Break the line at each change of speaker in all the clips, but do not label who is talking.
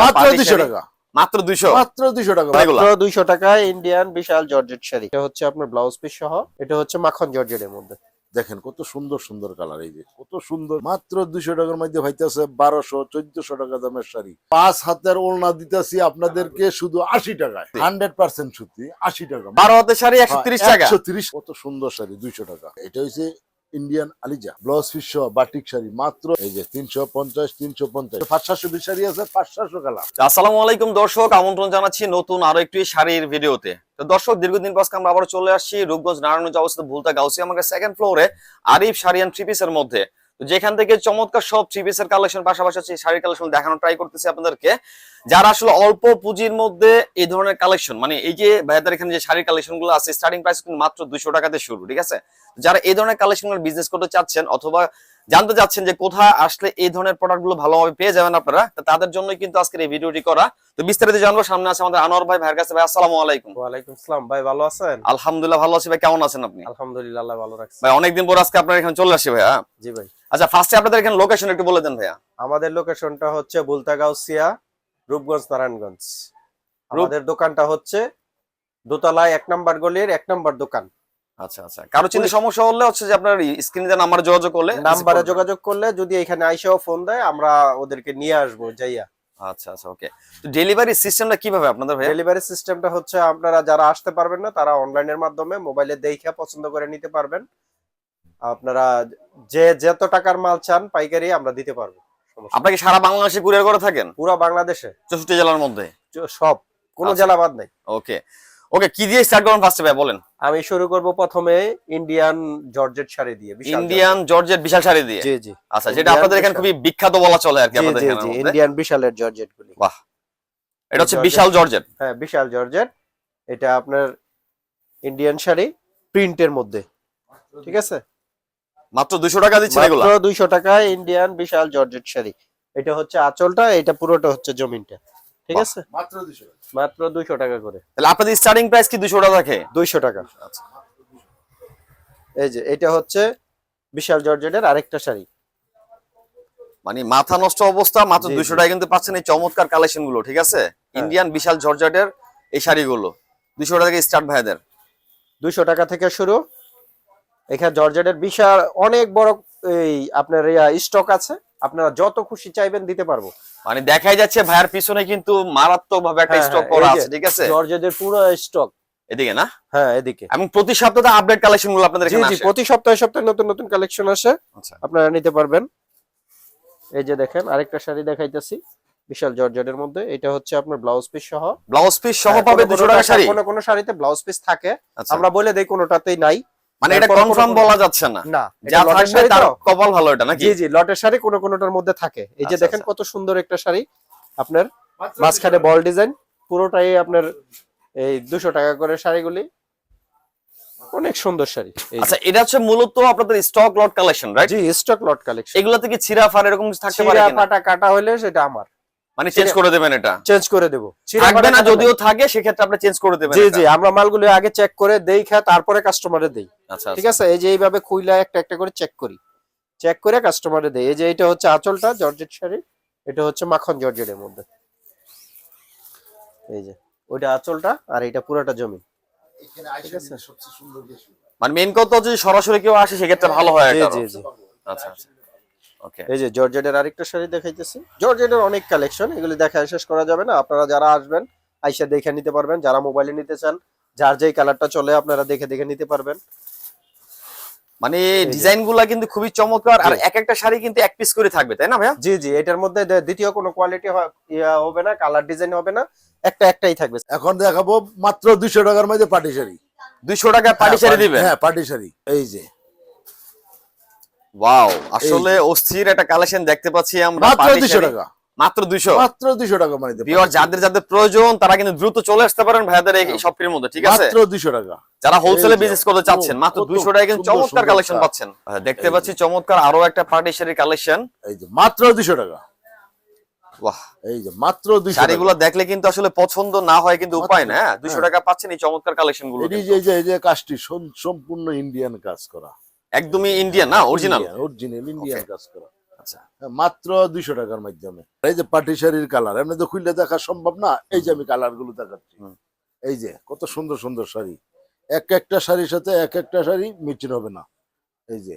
মাত্র
পাটি
দুশো
শাড়ি?
টাকা।
মাত্র দুইশো?
মাত্র দুশো টাকা।
মাত্র দুইশো টাকায় ইন্ডিয়ান বিশাল জর্জেট শাড়ি। এটা হচ্ছে আপনার ব্লাউজ পিস সহ এটা হচ্ছে মাখন জর্জেটের মধ্যে।
দেখেন কত সুন্দর সুন্দর কালার এই যে কত সুন্দর। মাত্র দুশো টাকার মধ্যে ভাইতেছে বারোশো চোদ্দশো টাকা দামের শাড়ি। পাঁচ হাতের ওড়না দিতেছি আপনাদেরকে শুধু আশি টাকায়। হান্ড্রেড পার্সেন্ট সত্যি আশি টাকা।
বারো হাতের শাড়ি একশো তিরিশ টাকা।
একশো তিরিশ। কত সুন্দর শাড়ি দুইশো টাকা। এটা হচ্ছে ইন্ডিয়ান আলিজা ব্লাউজ পিস সহ বাটিক শাড়ি, মাত্র এই যে তিনশো পঞ্চাশ তিনশো পঞ্চাশ। পাঁচশো বিশ শাড়ি আছে, পাঁচশো কালাম
আসসালামু আলাইকুম দর্শক, আমন্ত্রণ জানাচ্ছি নতুন আরও একটি শাড়ির ভিডিওতে। দর্শক, দীর্ঘদিন পর আমরা আবার চলে আসছি রূপগঞ্জ নারায়ণগঞ্জ অবস্থিত ভুলতা গাউসি আমাকে সেকেন্ড ফ্লোরে আরিফ শাড়ি অ্যান্ড থ্রি পিসের মধ্যে। যেখান থেকে চমৎকার সব থ্রি পিসের কালেকশন পাশাপাশি হচ্ছে শাড়ির কালেকশন দেখানো ট্রাই করতেছি আপনাদেরকে। যারা আসলে অল্প পুঁজির মধ্যে এই ধরনের কালেকশন মানে এই যে ভাইয়াদের এখানে যে শাড়ির কালেকশনগুলো আছে স্টার্টিং প্রাইস কিন্তু মাত্র দুইশো টাকাতে শুরু, ঠিক আছে? যারা এই ধরনের কালেকশন বিজনেস করতে চাচ্ছেন অথবা জানতে চাচ্ছেন যে কোথায় আসলে এই ধরনের প্রোডাক্টগুলো ভালোভাবে পেয়ে যাবেন আপনারা তো তাদের জন্যই কিন্তু আজকের এই ভিডিওটি করা। তো বিস্তারিত জানব সামনে আছে আমাদের আনোয়ার ভাই ভাইয়ের কাছে। ভাই আসসালামু আলাইকুম।
ওয়ালাইকুম আসসালাম। ভাই ভালো আছেন?
আলহামদুলিল্লাহ ভালো আছি। ভাই কেমন আছেন আপনি?
আলহামদুলিল্লাহ আল্লাহ ভালো রাখছে।
ভাই অনেকদিন পর আজকে আপনার এখানে চলে আসি ভাইয়া।
জি ভাই।
আচ্ছা ফার্স্টে আপনাদের এখানে লোকেশন একটু বলে দেন ভাইয়া।
আমাদের লোকেশনটা হচ্ছে বুলতাগাউসিয়া রূপগঞ্জ নারায়ণগঞ্জ। আমাদের দোকানটা হচ্ছে দোতলায় এক নম্বর গলির এক নম্বর দোকান।
আচ্ছা আচ্ছা। কারও চিন্তা সমস্যা হলে হচ্ছে যে আপনার স্ক্রিনে যে নাম্বার যোগাযোগ করলে
নাম্বারে যোগাযোগ করলে যদি এখানে আইসাও ফোন দেয় আমরা ওদেরকে নিয়ে আসব যাইয়া।
আচ্ছা আচ্ছা ওকে তো ডেলিভারি সিস্টেমটা কীভাবে আপনাদের ভাইয়া?
ডেলিভারি সিস্টেমটা হচ্ছে আপনারা যারা আসতে পারবেন না তারা অনলাইনের মাধ্যমে মোবাইলে দেখে পছন্দ করে নিতে পারবেন। আপনারা যে যত টাকার মাল চান পাইকারি আমরা দিতে পারব। সমস্যা নেই।
আপনারা কি সারা বাংলাদেশে কুরিয়ার করে থাকেন?
পুরা বাংলাদেশে।
চৌষট্টি জেলার মধ্যে?
সব। কোনো
আচ্ছা।
জেলা বাদ নাই।
ওকে ওকে কি দিয়ে স্টার্ট করুন ফার্স্টে ভাই বলেন।
আমি শুরু করব প্রথমে ইন্ডিয়ান জর্জেট শাড়ি দিয়ে
ইন্ডিয়ান জর্জেট বিশাল শাড়ি দিয়ে?
জি জি।
আচ্ছা যেটা আপনাদের এখানে খুবই বিখ্যাত বলা চলে আর কি আপনাদের
জি জি ইন্ডিয়ান বিশালের জর্জেট গুলি।
বাহ। এটা হচ্ছে বিশাল জর্জেট
হ্যাঁ বিশাল জর্জেট এটা আপনার ইন্ডিয়ান শাড়ি প্রিন্টের মধ্যে। ঠিক আছে?
মাত্র দুশো টাকা দিচ্ছেন এগুলো?
মাত্র দুইশো টাকায় ইন্ডিয়ান বিশাল জর্জেট শাড়ি। এটা হচ্ছে আঁচলটা এটা পুরোটা হচ্ছে জমিনটা। ঠিক। আছে?
মাত্র দুশো টাকা।
মাত্র দুইশো টাকা করে।
তাহলে আপনাদের স্টার্টিং প্রাইস কি দুশো টাকা থাকে?
দুইশো টাকা।
আচ্ছা
এই যে এটা হচ্ছে বিশাল জর্জেটের আরেকটা শাড়ি।
মানে মাথা নষ্ট অবস্থা মাত্র
জি,
দুশো
জি।
টাকা কিন্তু পাচ্ছেন এই চমৎকার কালেকশনগুলো ঠিক আছে? ইন্ডিয়ান বিশাল জর্জেটের এই শাড়িগুলো। দুশো টাকা থেকে স্টার্ট ভাইদের
দুইশো টাকা থেকে শুরু। এখানে জর্জেটের বিশাল অনেক বড় এই আপনার স্টক আছে। আপনারা যত খুশি চাইবেন দিতে পারব।
মানে দেখাই যাচ্ছে ভাইয়ের পিছনে কিন্তু মারাত্মক ভাবে একটা
হ্যাঁ,
স্টক
হ্যাঁ,
করা আছে ঠিক আছে?
জর্জেটের পুরো স্টক
এদিকে না?
হ্যাঁ এদিকে।
এবং প্রতি সপ্তাহে আপডেট কালেকশনগুলো আপনাদের এখানে
জি
আসে।
প্রতি সপ্তাহে সপ্তাহে নতুন নতুন কালেকশন আসে।
আচ্ছা।
আপনারা নিতে পারবেন। এই যে দেখেন আরেকটা শাড়ি দেখাইতেছি বিশাল জর্জেটের মধ্যে। এটা হচ্ছে আপনার ব্লাউজ পিস সহ।
ব্লাউজ পিস সহ
হ্যাঁ,
পাবে
কোনো
দুশো
কোনো
টাকা
টাকা-
শাড়ি?
কোনো কোনো শাড়িতে ব্লাউজ পিস থাকে।
আচ্ছা।
আমরা বলে দেই কোনোটাতেই নাই।
মানে এটা
কোনো কোনো-
কনফার্ম বলা যাচ্ছে না।
না
যা থাকবে তার কপাল ভালো এটা নাকি?
জি জি লটের শাড়ি কোনো কোনোটার মধ্যে থাকে। এই যে
আচ্ছা,
দেখেন
আচ্ছা।
কত সুন্দর একটা শাড়ি। আপনার মাঝখানে বল ডিজাইন পুরোটাই আপনার এই দুশো টাকা করে শাড়িগুলি। অনেক সুন্দর শাড়ি।
আচ্ছা এটা হচ্ছে মূলত আপনাদের স্টক লট কালেকশন রাইট
জি স্টক লট কালেকশন
এগুলো থেকে ছিঁড়া ফার এরকম থাকতে পারে কিনা?
ফাটা কাটা হলে সেটা আমার।
মানে চেঞ্জ করে দেবেন এটা।
চেঞ্জ করে দেবো।
থাকবে না যদিও থাকে সেক্ষেত্রে আপনি চেঞ্জ করে দেবেন
জি জি আমরা মালগুলো আগে চেক করে দেই খা তারপরে কাস্টমারে দেই।
আচ্ছা
ঠিক আছে? এই যে এইভাবে খুইলা একটা একটা করে চেক করি। চেক করে কাস্টমারে দেই। এই যে এটা হচ্ছে আঁচলটা জর্জেট শাড়ি এটা হচ্ছে মাখন জর্জেটের মধ্যে। এই যে ওইটা আঁচলটা আর এটা পুরোটা জমি। ঠিক আছে।
সবচেয়ে সুন্দর বেশি।
মানে মেন কথা হচ্ছে যদি সরাসরি কেউ আসে সেক্ষেত্রে ভালো হয়
জি
এটা।
জি জি।
আচ্ছা আচ্ছা।
এই যে জর্জেটের আরেকটা শাড়ি দেখাইতেছি। জর্জেটের অনেক কালেকশন এগুলি দেখা শেষ করা যাবে না। আপনারা যারা আসবেন আইসা দেখে নিতে পারবেন। যারা মোবাইলে নিতে চান যার যেই কালারটা চলে আপনারা দেখে দেখে নিতে পারবেন।
মানে ডিজাইনগুলা কিন্তু খুবই চমৎকার আর এক একটা শাড়ি কিন্তু এক পিস করে থাকবে তাই না ভাইয়া?
জি জি এটার মধ্যে দ্বিতীয় কোনো কোয়ালিটি হবে না কালার ডিজাইন হবে না একটা একটাই থাকবে।
এখন দেখাবো মাত্র দুশো টাকার মধ্যে পাটি শাড়ি।
দুইশো টাকা পাটি
হ্যাঁ,
শাড়ি দিবেন?
হ্যাঁ পাটি শাড়ি। এই যে।
ওয়াও আসলে অস্থির একটা কালেকশন দেখতে পাচ্ছি আমরা
মাত্র। টাকা।
মাত্র
মাত্র টাকা মানে
ভিউয়ার যাদের যাদের প্রয়োজন তারা কিন্তু দ্রুত চলে আসতে পারেন ভাইয়াদের এই শপটির মধ্যে ঠিক আছে?
মাত্র টাকা।
যারা হোলসেলে বিজনেস করতে চাচ্ছেন মাত্র কিন্তু চমৎকার কালেকশন পাচ্ছেন। হ্যাঁ, দেখতে পাচ্ছি চমৎকার আরও একটা পার্টি শাড়ির কালেকশন
এই যে মাত্র দুশো টাকা।
বাহ।
এই যে মাত্র
শাড়িগুলো দেখলে কিন্তু আসলে পছন্দ না হয় কিন্তু উপায় না হ্যাঁ?
হ্যাঁ।
টাকা পাচ্ছেন এই চমৎকার
যে যে এই যে কাজটি সম্পূর্ণ ইন্ডিয়ান কাজ করা।
একদমই ইন্ডিয়ান না? অরিজিনাল
অরিজিনাল ইন্ডিয়ান কাজ করা।
আচ্ছা।
হ্যাঁ, মাত্র দুইশো টাকার মাধ্যমে। এই যে পাটি শাড়ির কালার এমনি তো খুললে দেখা সম্ভব না। এই যে আমি কালারগুলো দেখাচ্ছি। এই যে কত সুন্দর সুন্দর শাড়ি। এক একটা শাড়ির সাথে এক একটা শাড়ি মিচিন হবে না। এই যে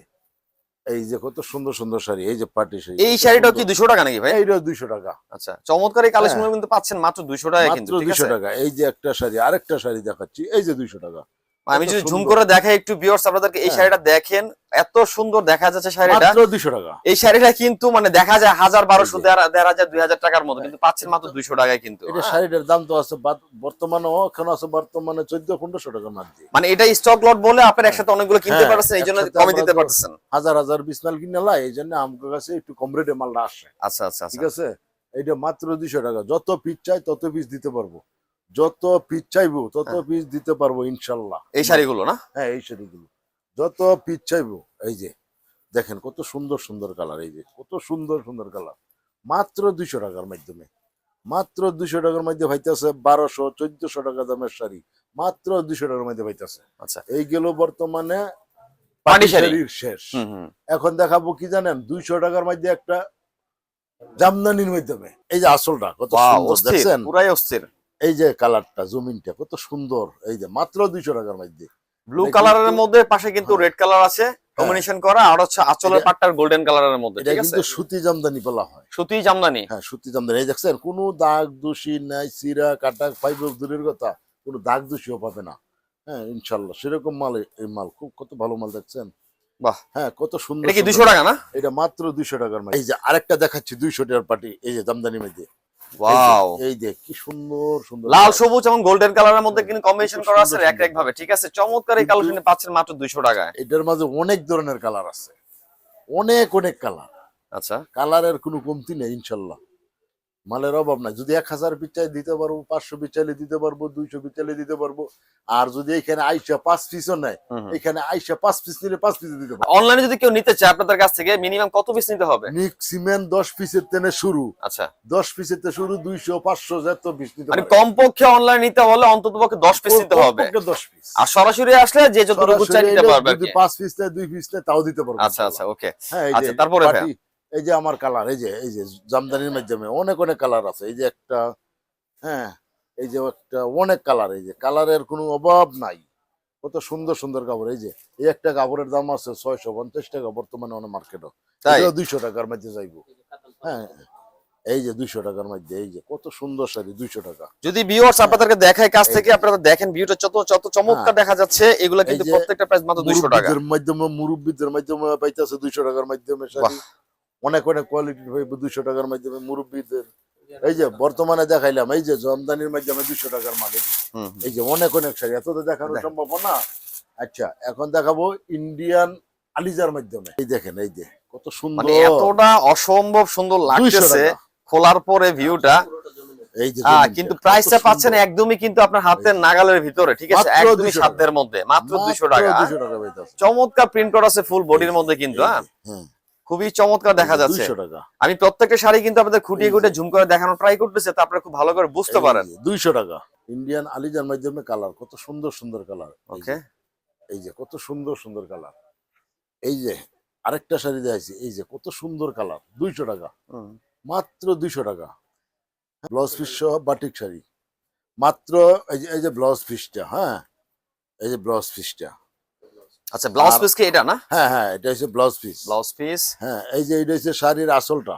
এই যে কত সুন্দর সুন্দর শাড়ি। এই যে পাটি শাড়ি
এই শাড়িটা কি
সুন্দর।
দুশো টাকা নাকি ভাই?
এইটা দুইশো টাকা।
আচ্ছা চমৎকার এই কালেকশন কিন্তু পাচ্ছেন। মাত্র দুইশো টাকা কিন্তু
মাত্র
ঠিক
দুইশো
আছে?
টাকা। এই যে একটা শাড়ি আরেকটা শাড়ি দেখাচ্ছি। এই যে দুইশো টাকা।
আমি যদি ঝুম করে দেখাই একটু ভিউয়ার্স আপনাদেরকে এই
হ্যাঁ।
শাড়িটা দেখেন এত সুন্দর দেখা যাচ্ছে শাড়িটা।
মাত্র দুইশো টাকা।
এই শাড়িটা কিন্তু মানে দেখা যায় হাজার বারোশো
এই যে।
দেড় দেড় হাজার দুই হাজার টাকার মতো কিন্তু পাচ্ছেন মাত্র দুইশো টাকায় কিন্তু।
এটা। শাড়িটার দাম তো আছে বর্তমানে এখানে আছে বর্তমানে চোদ্দ পনেরোশো টাকার মধ্যে
মানে এটা স্টক লট বলে আপনার একসাথে অনেকগুলো কিনতে
হ্যাঁ,
পারছেন এই জন্য কমে দিতে পারতেছেন।
হাজার হাজার বিসনাল লাই এই জন্য আমার কাছে একটু কম রেটে মালটা আসে।
আচ্ছা আচ্ছা আচ্ছা।
ঠিক আছে? এইটা মাত্র দুইশো টাকা। যত পিস চাই তত পিস দিতে পারব। যত পিস চাইব তত
হ্যাঁ।
পিস দিতে পারব ইনশাল্লাহ।
এই শাড়িগুলো না?
হ্যাঁ এই শাড়িগুলো। যত পিস চাইব এই যে দেখেন কত সুন্দর সুন্দর কালার এই যে কত সুন্দর সুন্দর কালার। মাত্র দুইশো টাকার মাধ্যমে। মাত্র দুইশো টাকার মধ্যে ভাইতেছে বারোশো চোদ্দশো টাকা দামের শাড়ি। মাত্র দুইশো টাকার মধ্যে ভাইতেছে।
আচ্ছা।
এই গেল বর্তমানে শাড়ির শেষ। এখন দেখাবো কি জানেন? দুইশো টাকার মধ্যে একটা জামদানির মাধ্যমে। এই যে আসলটা কত সুন্দর দেখছেন?
পুরাই অস্থির।
এই যে কালারটা জমিনটা কত সুন্দর। এই যে মাত্র দুইশো টাকার মধ্যে।
ব্লু কালারের মধ্যে পাশে কিন্তু
হ্যাঁ।
রেড কালার আছে কম্বিনেশন করা আর হচ্ছে আঁচলের পাটটার গোল্ডেন কালারের মধ্যে ঠিক আছে?
কিন্তু সুতি জামদানি বলা হয়।
সুতি জামদানি।
হ্যাঁ সুতি জামদানি। এই দেখছেন কোনো দাগ দোষী নাই সিরা কাটা ফাইভ দূরের কথা কোনো দাগ দোষীও পাবে না। হ্যাঁ ইনশাল্লাহ সেরকম মাল এই মাল খুব কত ভালো মাল দেখছেন?
বাহ।
হ্যাঁ কত সুন্দর
এটা কি
সুন্দর-
দুশো টাকা না?
এটা মাত্র দুইশো টাকার মাল এই যে আরেকটা দেখাচ্ছি দুইশো টাকার পাটি এই যে জামদানির মধ্যে।
ওয়াও
এই দেখ কি সুন্দর সুন্দর
লাল সবুজ এবং গোল্ডেন কালারের মধ্যে কিন্তু কম্বিনেশন করা আছে এক এক ভাবে ঠিক আছে? চমৎকার এই
কিন্তু-
কালেকশনে পাচ্ছেন মাত্র টাকায়।
এটার মাঝে অনেক ধরনের কালার আছে। অনেক অনেক কালার
আচ্ছা।
কালারের কোনো কমতি নেই ইনশাল্লাহ। মালের অভাব নাই। যদি এক হাজার পিচাই দিতে পারব পাঁচশো পিচাইলে দিতে পারব দুইশো পিচাইলে দিতে পারব আর যদি এখানে আইসা পাঁচ পিসও নেয়। এখানে আইসা পাঁচ পিস নিলে পাঁচ পিস দিতে পারব।
অনলাইনে যদি কেউ নিতে চায় আপনাদের কাছ থেকে মিনিমাম কত পিস নিতে হবে?
সিমেন্ট দশ পিসের তেনে শুরু।
আচ্ছা।
দশ পিসের তে শুরু দুইশো পাঁচশো যত পিস নিতে
মানে কমপক্ষে অনলাইন নিতে হলে অন্তত পক্ষে দশ পিস নিতে হবে।
দশ পিস।
আর সরাসরি আসলে যে যতটুকু চাই নিতে পারবে
যদি পাঁচ পিস নেয় দুই পিস নেয় তাও দিতে পারব।
আচ্ছা আচ্ছা ওকে।
হ্যাঁ
আচ্ছা, তারপরে
এই যে আমার কালার এই যে এই যে জামদানির মাধ্যমে অনেক অনেক কালার আছে। এই যে একটা হ্যাঁ এই যে একটা অনেক কালার এই যে কালারের কোনো অভাব নাই। কত সুন্দর সুন্দর কাপড় এই যে এই একটা কাপড়ের দাম আছে ছয়শো পঞ্চাশ টাকা বর্তমানে অনেক মার্কেটও
তাই?
দুইশো টাকার মধ্যে যাইবো। হ্যাঁ এই যে দুইশো টাকার মধ্যে এই যে কত সুন্দর শাড়ি দুইশো টাকা।
যদি ভিউয়ার্স আপনাদেরকে দেখায় কাছ থেকে আপনারা দেখেন ভিউটা যত যত চমৎকার দেখা যাচ্ছে এগুলো কিন্তু প্রত্যেকটা প্রাইস মাত্র দুইশো টাকা।
মাধ্যমে মুরব্বীদের মাধ্যমে পাইতেছে দুইশো টাকার মাধ্যমে শাড়ি। অনেক অনেক কোয়ালিটি পাইবো দুইশো টাকার মাধ্যমে মুরব্বীদের। এই যে বর্তমানে দেখাইলাম এই যে জমদানির মাধ্যমে দুইশো টাকার মাল। এই যে অনেক অনেক শাড়ি এত তো দেখানো সম্ভব না। আচ্ছা এখন দেখাবো ইন্ডিয়ান আলিজার মাধ্যমে। এই দেখেন এই যে কত
মানে
সুন্দর
এতটা অসম্ভব সুন্দর
200
লাগতেছে খোলার পরে ভিউটা
এই যে
হ্যাঁ কিন্তু প্রাইসটা। পাচ্ছেন একদমই কিন্তু আপনার হাতের নাগালের ভিতরে ঠিক আছে? একদমই
200
সাধ্যের মধ্যে মাত্র দুইশো
মাত্র
টাকা।
200 টাকা।
চমৎকার প্রিন্ট করা আছে ফুল বডির মধ্যে কিন্তু হ্যাঁ, খুবই চমৎকার দেখা যাচ্ছে।
200 টাকা।
আমি প্রত্যেকটা শাড়ি কিন্তু আপনাদের খুঁটিয়ে। খুঁটিয়ে ঝুম করে দেখানো ট্রাই করতেছে তো আপনারা খুব ভালো করে বুঝতে পারেন।
দুইশো টাকা। ইন্ডিয়ান আলিজার মাধ্যমে কালার কত সুন্দর সুন্দর কালার
ওকে
এই যে কত সুন্দর সুন্দর কালার এই যে আরেকটা শাড়ি দেখাইছি এই যে কত সুন্দর কালার দুইশো টাকা। মাত্র দুইশো টাকা। ব্লাউজ পিস সহ বাটিক শাড়ি। মাত্র এই যে এই যে ব্লাউজ পিসটা হ্যাঁ? এই যে ব্লাউজ পিসটা
আচ্ছা ব্লাউজ পিস কি এটা না?
হ্যাঁ হ্যাঁ এটা হচ্ছে ব্লাউজ পিস
ব্লাউজ পিস
হ্যাঁ এই যে এটা হচ্ছে শাড়ির আসলটা।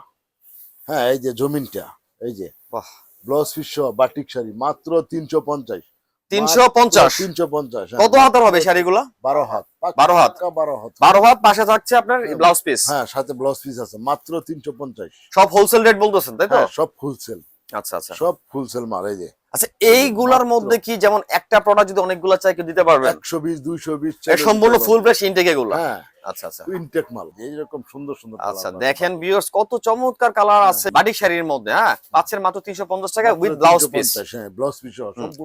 হ্যাঁ এই যে জমিনটা এই যে।
বাহ।
ব্লাউজ পিস সহ বাটিক শাড়ি মাত্র তিনশো পঞ্চাশ।
তিনশো পঞ্চাশ?
তিনশো পঞ্চাশ
কত হাতের হবে শাড়িগুলো?
বারো হাত।
বারো হাত?
বারো হাত।
বারো হাত পাশে থাকছে আপনার ব্লাউজ পিস
হ্যাঁ সাথে ব্লাউজ পিস আছে মাত্র তিনশো পঞ্চাশ।
সব হোলসেল রেট বলতেছেন তাই তো?
হ্যাঁ সব ফুলসেল
আচ্ছা আচ্ছা।
সব ফুলসেল এই যে।
আচ্ছা এইগুলার। মধ্যে কি যেমন একটা প্রোডাক্ট যদি অনেকগুলা চাই কেউ দিতে পারবেন?
একশো বিশ দুইশো বিশ
সম্পূর্ণ ফুল ফ্রেশ ইনটেক এগুলো?
হ্যাঁ।
আচ্ছা আচ্ছা।
ইনটেক মাল এইরকম সুন্দর সুন্দর
আচ্ছা দেখেন ভিউয়ার্স কত চমৎকার কালার আছে বাটিক শাড়ির মধ্যে হ্যাঁ? পাচ্ছেন মাত্র তিনশো পঞ্চাশ টাকা উইথ ব্লাউজ পিস
হ্যাঁ ব্লাউজ পিস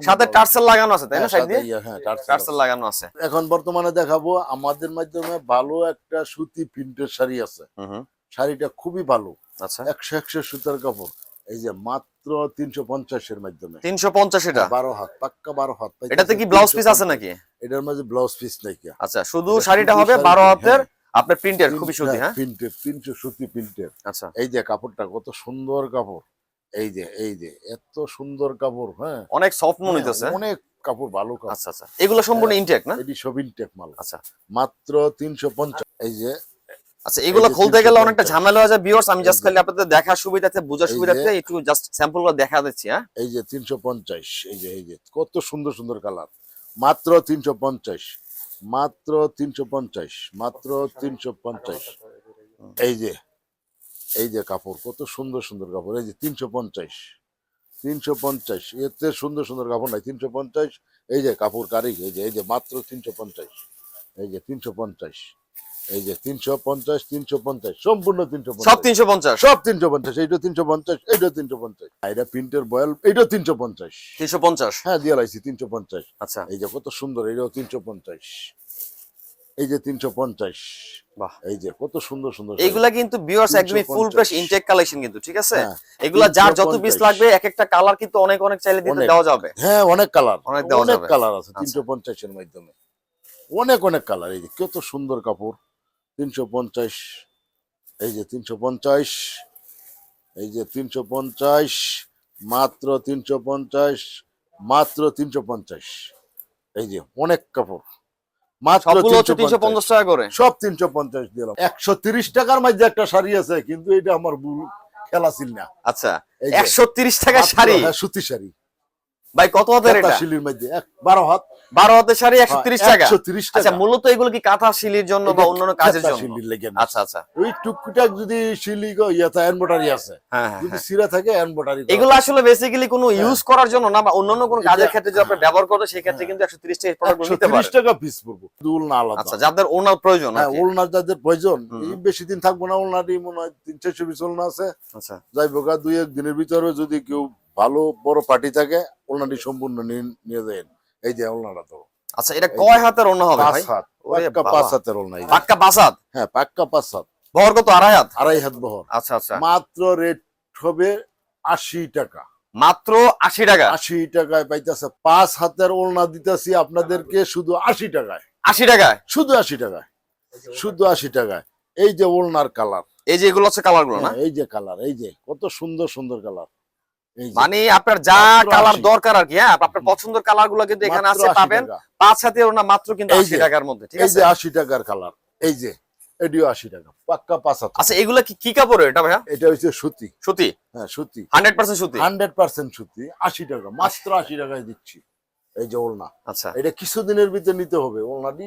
সাথে টার্সেল লাগানো আছে তাই না
হ্যাঁ,
সাইড দিয়ে
হ্যাঁ, টার্সেল
টার্সেল লাগানো আছে।
এখন বর্তমানে দেখাবো আমাদের মাধ্যমে ভালো একটা সুতি প্রিন্টের শাড়ি আছে। শাড়িটা খুবই ভালো।
আচ্ছা।
একশো একশো সুতার কাপড়। এই যে মাত্র তিনশো পঞ্চাশের মাধ্যমে।
তিনশো পঞ্চাশ এটা?
বারো হাত পাক্কা বারো হাত
এটাতে কি ব্লাউজ পিস আছে নাকি?
এটার মাঝে ব্লাউজ পিস নাকি
আচ্ছা শুধু শাড়িটা হবে বারো হাতের?
হ্যাঁ।
আপনার প্রিন্টের খুবই সুতি হ্যাঁ
প্রিন্টের তিনশো সুতি প্রিন্টের
আচ্ছা।
এই যে কাপড়টা কত সুন্দর কাপড়। এই যে এই যে এত সুন্দর কাপড় হ্যাঁ।
অনেক সফট মনে হইতেছে
অনেক কাপড় ভালো
আচ্ছা আচ্ছা। এগুলো সম্পূর্ণ ইনটেক না?
এটি টেক মাল।
আচ্ছা।
মাত্র তিনশো পঞ্চাশ। এই যে
আচ্ছা এগুলো খুলতে গেলে অনেকটা ঝামেলা হয়ে যায় ভিউয়ার্স আমি জাস্ট খালি আপনাদের দেখার সুবিধাতে বোঝার সুবিধাতে একটু জাস্ট স্যাম্পলগুলো দেখা দিচ্ছি হ্যাঁ?
এই যে তিনশো পঞ্চাশ এই যে এই যে কত সুন্দর সুন্দর কালার মাত্র তিনশো পঞ্চাশ মাত্র তিনশো পঞ্চাশ মাত্র তিনশো পঞ্চাশ। এই যে এই যে কাপড় কত সুন্দর সুন্দর কাপড় এই যে তিনশো পঞ্চাশ তিনশো পঞ্চাশ এতে সুন্দর সুন্দর কাপড় নাই তিনশো পঞ্চাশ এই যে কাপড় কারি এই যে এই যে মাত্র তিনশো পঞ্চাশ এই যে তিনশো পঞ্চাশ। এই যে তিনশো পঞ্চাশ তিনশো পঞ্চাশ সম্পূর্ণ তিনশো
সব তিনশো পঞ্চাশ?
সব তিনশো পঞ্চাশ এইটা তিনশো পঞ্চাশ এইটা তিনশো পঞ্চাশ। এটা প্রিন্টের বয়াল এইটা তিনশো পঞ্চাশ।
তিনশো পঞ্চাশ?
হ্যাঁ দিয়ে লাইছি তিনশো পঞ্চাশ।
আচ্ছা।
এই যে কত সুন্দর এইটাও তিনশো পঞ্চাশ। এই যে তিনশো পঞ্চাশ।
বাহ।
এই যে কত সুন্দর সুন্দর।
এইগুলা কিন্তু ভিউয়ার্স একদমই ফুল
350
ফ্রেশ ইনটেক কালেকশন কিন্তু ঠিক আছে?
হ্যাঁ,
এগুলা যার যত পিস লাগবে এক একটা কালার কিন্তু অনেক অনেক চাইলে দিতে দেওয়া যাবে।
হ্যাঁ অনেক কালার
অনেক দেওয়া
অনেক কালার আছে
আচ্ছা।
তিনশো পঞ্চাশের মাধ্যমে। অনেক অনেক কালার এই যে কত সুন্দর কাপড়। তিনশো পঞ্চাশ এই যে তিনশো পঞ্চাশ এই যে তিনশো পঞ্চাশ মাত্র তিনশো পঞ্চাশ মাত্র তিনশো পঞ্চাশ এই যে অনেক কাপড়। মাত্র
সবগুলো তিনশো পঞ্চাশ। টাকা করে?
সব তিনশো পঞ্চাশ দিলাম। একশো তিরিশ টাকার মধ্যে একটা শাড়ি আছে কিন্তু এটা আমার ভুল খেলা ছিল না।
আচ্ছা একশো তিরিশ টাকা শাড়ি?
হ্যাঁ, সুতি শাড়ি।
ভাই কত হাতের এটা?
শিলির মধ্যে এক বারো হাত।
বারো হাতের শাড়ি একশো তিরিশ টাকা।
একশো তিরিশ
আচ্ছা মূলত এগুলো কি কাঁথা শিলির জন্য বা অন্যান্য কাজের জন্য?
শিলির লেগে না।
আচ্ছা আচ্ছা।
ওই টুকটাক যদি শিলি গো ইয়েতে এমব্রয়ডারি আছে।
হ্যাঁ হ্যাঁ
যদি
হ্যাঁ।
সিরা থাকে এমব্রয়ডারি
এগুলো আসলে বেসিক্যালি কোনো ইউজ করার জন্য না বা অন্যান্য কোনো কাজের ক্ষেত্রে যদি আপনি ব্যবহার করেন সেই ক্ষেত্রে কিন্তু একশো তিরিশ টাকা প্রোডাক্ট নিতে পারেন
টাকা পিস পড়ব দুল না আলাদা।
আচ্ছা যাদের ওনার প্রয়োজন
হ্যাঁ। ওলনার যাদের প্রয়োজন এই বেশি দিন থাকব না ওলনাটি মনে হয় তিন চারশো পিস ওলনা আছে।
আচ্ছা।
যাই বোকা দুই এক দিনের ভিতরে যদি কেউ ভালো বড় পার্টি থাকে ওলনাটি সম্পূর্ণ নিয়ে- দেন। এই যে ওলনাটা তো।
আচ্ছা এটা কয় হাতের অন্য হবে ভাই?
পাক্কা পাঁচ হাতের ওলনা
পাক্কা পাঁচ হাত?
হ্যাঁ পাক্কা পাঁচ হাত।
বহর কত? আড়াই হাত?
আড়াই হাত বহর।
আচ্ছা আচ্ছা।
মাত্র রেট হবে আশি টাকা।
মাত্র আশি টাকা?
আশি টাকায় পাইতেছে। পাঁচ হাতের ওলনা দিতেছি আপনাদেরকে শুধু আশি টাকায়।
আশি টাকায়?
শুধু আশি টাকায়। শুধু আশি টাকায়। এই যে ওলনার কালার।
এই যে এগুলো হচ্ছে কালারগুলো না
এই যে কালার এই যে কত সুন্দর সুন্দর কালার।
মানে আপনার যা কালার দরকার আর কি হ্যাঁ? আপনার পছন্দের কালারগুলো কিন্তু এখানে আছে পাবেন। পাঁচ হাতের ওনা মাত্র কিন্তু আশি টাকার মধ্যে ঠিক
এই
আছে?
যে আশি টাকার কালার এই যে এটিও আশি টাকা পাক্কা পাঁচ হাত
আচ্ছা এগুলা কি কি কাপড়ের এটা ভাইয়া?
এটা হচ্ছে সুতি।
সুতি?
হ্যাঁ সুতি।
হান্ড্রেড পার্সেন্ট সুতি?
হান্ড্রেড পার্সেন্ট সুতি আশি টাকা মাত্র আশি টাকায় দিচ্ছি এই যে ওলনা
আচ্ছা।
এটা কিছুদিনের ভিতরে নিতে হবে ওলনাটি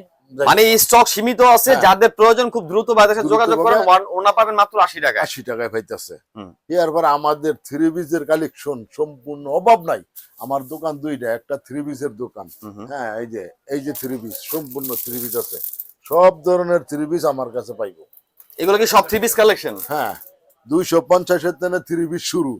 মানে স্টক সীমিত আছে
হ্যাঁ।
যাদের প্রয়োজন খুব দ্রুত বাজার যোগাযোগ করেন ওনা পাবেন মাত্র আশি টাকা
আশি টাকায় পাইতেছে। এরপর আমাদের থ্রি পিসের কালেকশন সম্পূর্ণ অভাব নাই। আমার দোকান দুইটা একটা থ্রি পিসের দোকান। হ্যাঁ এই যে এই যে থ্রি পিস সম্পূর্ণ থ্রি পিস আছে। সব ধরনের থ্রি পিস আমার কাছে পাইবো।
এগুলো কি সব থ্রি পিস কালেকশন
হ্যাঁ দুইশো পঞ্চাশের তেনে থ্রি পিস শুরু।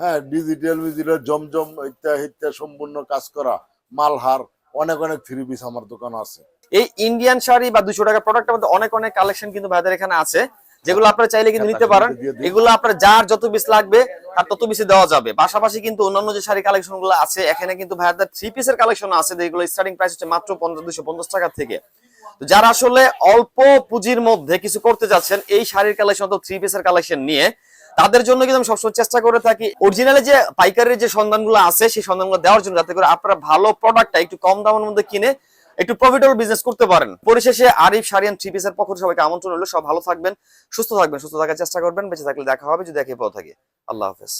হ্যাঁ ডিজিটাল মিজিটাল জমজম ইত্যা ইত্যা সম্পূর্ণ কাজ করা মালহার অনেক অনেক থ্রি পিস আমার দোকান আছে।
এই ইন্ডিয়ান শাড়ি বা দুশো টাকা প্রোডাক্টের মধ্যে অনেক অনেক কালেকশন কিন্তু ভাইদের এখানে আছে যেগুলো আপনারা চাইলে কিন্তু নিতে পারেন। এগুলো আপনার যার যত পিস লাগবে তার তত পিসে দেওয়া যাবে। পাশাপাশি কিন্তু অন্যান্য যে শাড়ি কালেকশনগুলো আছে এখানে কিন্তু ভাইয়াদের থ্রি পিসের কালেকশন আছে যেগুলো স্টার্টিং প্রাইস হচ্ছে মাত্র পঞ্চাশ দুশো পঞ্চাশ টাকা থেকে। যারা আসলে অল্প পুঁজির মধ্যে কিছু করতে যাচ্ছেন এই শাড়ির কালেকশন তো থ্রি পিসের কালেকশন নিয়ে তাদের জন্য কিন্তু আমি সবসময় চেষ্টা করে থাকি অরিজিনালি যে পাইকারির যে সন্ধানগুলো আছে সেই সন্ধানগুলো দেওয়ার জন্য যাতে করে আপনারা ভালো প্রোডাক্টটা একটু কম দামের মধ্যে কিনে একটু প্রফিটেবল বিজনেস করতে পারেন। পরিশেষে আরিফ সারিয়ান থ্রি পিসের পক্ষ সবাইকে আমন্ত্রণ হলো সব ভালো থাকবেন, সুস্থ থাকবেন, সুস্থ থাকার চেষ্টা করবেন। বেঁচে থাকলে দেখা হবে, যদি একে পাওয়া থাকে। আল্লাহ হাফেজ।